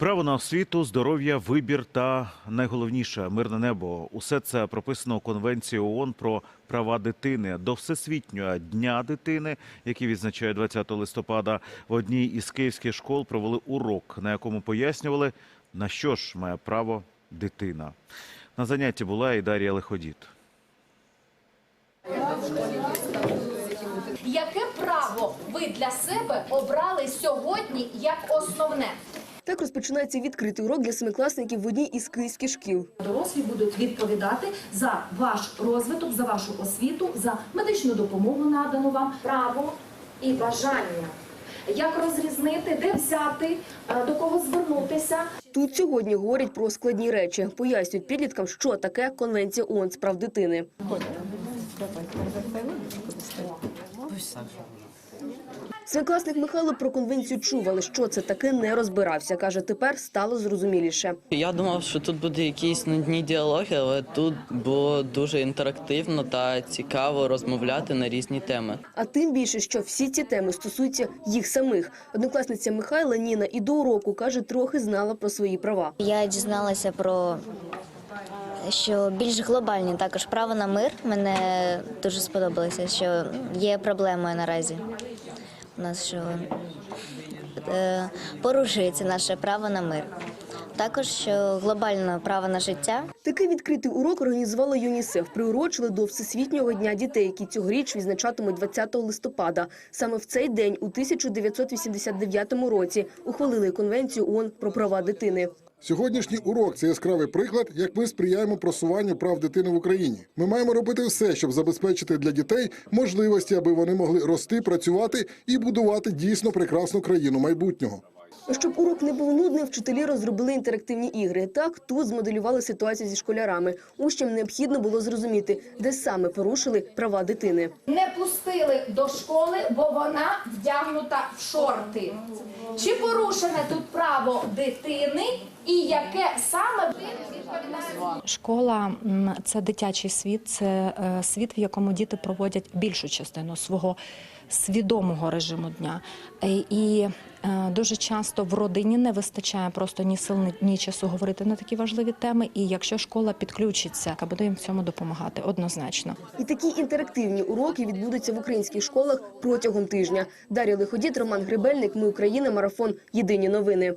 Право на освіту, здоров'я, вибір та найголовніше мирне небо. Усе це прописано у Конвенції ООН про права дитини. До всесвітнього дня дитини, який відзначає 20 листопада, в одній із київських школ провели урок, на якому пояснювали, на що ж має право дитина. На занятті була і Дар'я Лиходіт. Яке право ви для себе обрали сьогодні як основне? Так розпочинається відкритий урок для семикласників в одній із київських шкіл. Дорослі будуть відповідати за ваш розвиток, за вашу освіту, за медичну допомогу надану вам. право і бажання. Як розрізнити, де взяти, е, до кого звернутися. Тут сьогодні говорять про складні речі, пояснюють підліткам, що таке Конвенція ООН з прав дитини. Семикласник Михайло про конвенцію чув, але що це таке не розбирався. Каже, тепер стало зрозуміліше. Я думав, що тут буде якісь нудні діалоги, але тут було дуже інтерактивно та цікаво розмовляти на різні теми. А тим більше, що всі ці теми стосуються їх самих. Однокласниця Михайла Ніна і до уроку каже, трохи знала про свої права. Я дізналася про що більш глобальні також право на мир. Мене дуже сподобалося, що є проблемою наразі. Що е, порушується наше право на мир. Також глобальне право на життя Такий відкритий урок організувала ЮНІСЕФ. Приурочили до Всесвітнього дня дітей, які цьогоріч відзначатимуть 20 листопада. Саме в цей день, у 1989 році, ухвалили Конвенцію ООН про права дитини. Сьогоднішній урок це яскравий приклад, як ми сприяємо просуванню прав дитини в Україні. Ми маємо робити все, щоб забезпечити для дітей можливості, аби вони могли рости, працювати і будувати дійсно прекрасну країну майбутнього. Щоб урок не був нудним, вчителі розробили інтерактивні ігри. Так тут змоделювали ситуацію зі школярами. Учням необхідно було зрозуміти, де саме порушили права дитини. Не пустили до школи, бо вона вдягнута в шорти. Чи порушене тут право дитини і яке саме? Школа це дитячий світ, це е, світ, в якому діти проводять більшу частину свого свідомого режиму дня. Е, І е, дуже часто в родині не вистачає просто ні сил, ні- часу говорити на такі важливі теми. І якщо школа підключиться, буде їм в цьому допомагати однозначно. І такі інтерактивні уроки відбудуться в українських школах протягом тижня. Дар'я Лиходіт, Роман Грибельник. Ми Україна. Марафон. Єдині новини.